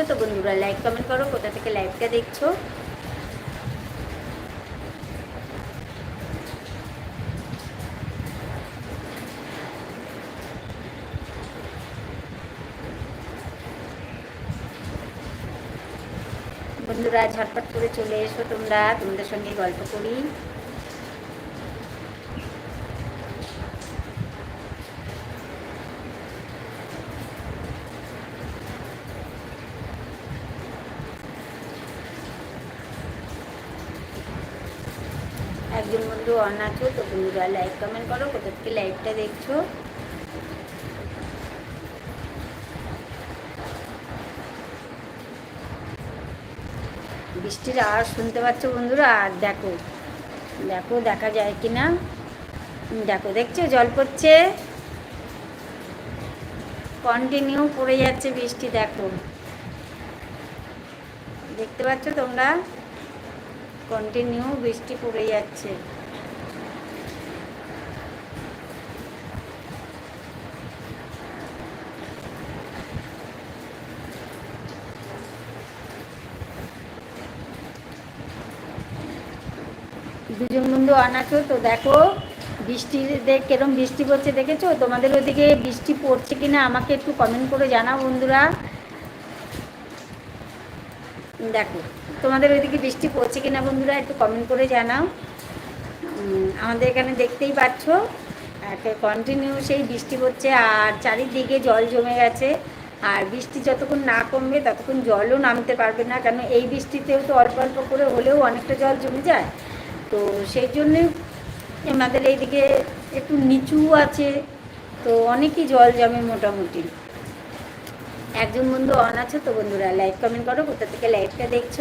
আছো তো বন্ধুরা? লাইক কমেন্ট করো, কোথা থেকে লাইভটা দেখছ? বন্ধুরা, ঝটপট করে চলে এসো তোমরা। তোমাদের সঙ্গে গল্প করি। একজন বন্ধু অন আছো, তো বন্ধুরা লাইক কমেন্ট করো, কোথা থেকে লাইভটা দেখছ? বৃষ্টির আওয়াজ শুনতে পাচ্ছ বন্ধুরা? আর দেখো দেখো দেখা যায় কি না দেখো, দেখছ? জল পড়ছে? কন্টিনিউ পড়ে যাচ্ছে বৃষ্টি, দেখো। দেখতে পাচ্ছ তোমরা? কন্টিনিউ বৃষ্টি পড়ে যাচ্ছে। দুজন বন্ধু আনাছো তো দেখো বৃষ্টি দেখ কেরম বৃষ্টি পড়ছে দেখেছ? তোমাদের ওদিকে বৃষ্টি পড়ছে কিনা আমাকে একটু কমেন্ট করে জানাও বন্ধুরা। দেখো তোমাদের ওইদিকে বৃষ্টি পড়ছে কিনা বন্ধুরা একটু কমেন্ট করে জানাও। আমাদের এখানে দেখতেই পাচ্ছ কন্টিনিউ সেই বৃষ্টি পড়ছে আর চারিদিকে জল জমে গেছে। আর বৃষ্টি যতক্ষণ না কমবে ততক্ষণ জলও নামতে পারবে না, কেন এই বৃষ্টিতেও তো অল্প অল্প করে হলেও অনেকটা জল জমে যায়। তো সেই জন্যে আমাদের এইদিকে একটু নিচু আছে, তো অনেকই জল জমে মোটামুটি। একজন বন্ধু অন আছে তো বন্ধুরা লাইভ কমেন্ট করো কোথা থেকে লাইভটা দেখছ?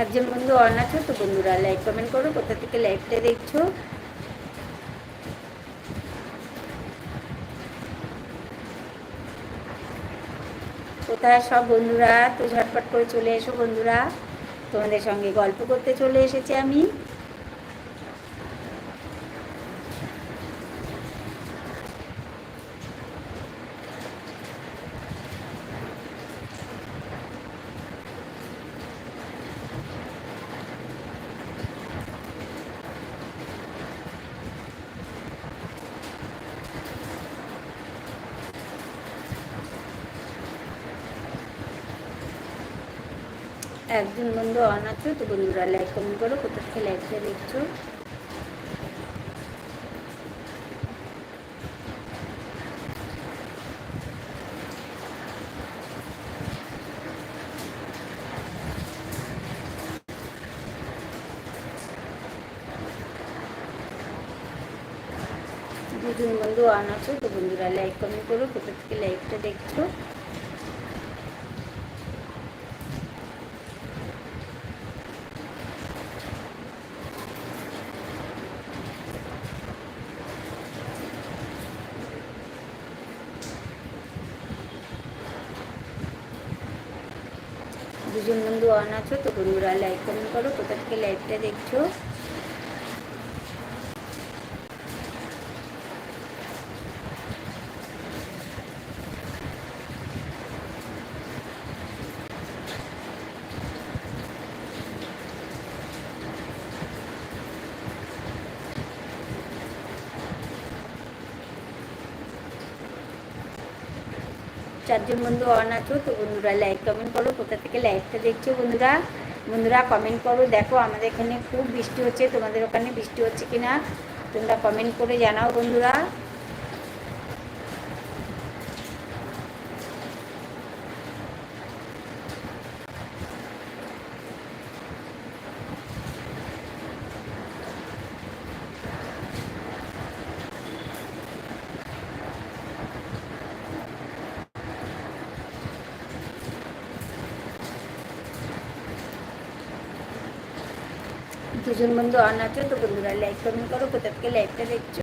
একজন বন্ধু অন তো বন্ধুরা লাইক কমেন্ট করো, কোথা থেকে লাইভটা দেখছ? কোথায় সব বন্ধুরা? তো ঝটপট করে চলে এসো বন্ধুরা। তোমাদের সঙ্গে গল্প করতে চলে এসেছি আমি। একজন বন্ধু অন আছো তো বন্ধুরা লাইক কমেন্ট করো, কোথা থেকে লাইকটা দেখছ? দুজন বন্ধু অন আছো তো বন্ধুরা লাইক কমেন্ট করো, কোথা থেকে লাইকটা দেখছ? বন্ধু অন আছো তো বন্ধুরা লাইক কমেন্ট করো কোথা থেকে লাইভটা দেখছ? চারজন বন্ধু অন আছো, তো বন্ধুরা লাইক কমেন্ট করো, কোথা থেকে লাইভটা দেখছ বন্ধুরা? বন্ধুরা কমেন্ট করো, দেখো আমাদের এখানে খুব বৃষ্টি হচ্ছে, তোমাদের ওখানে বৃষ্টি হচ্ছে কি না তোমরা কমেন্ট করে জানাও বন্ধুরা। দুজন বন্ধু অন আছো তো বন্ধুরা লাইক কমেন্ট করো কোথা থেকে লাইভটা দেখছ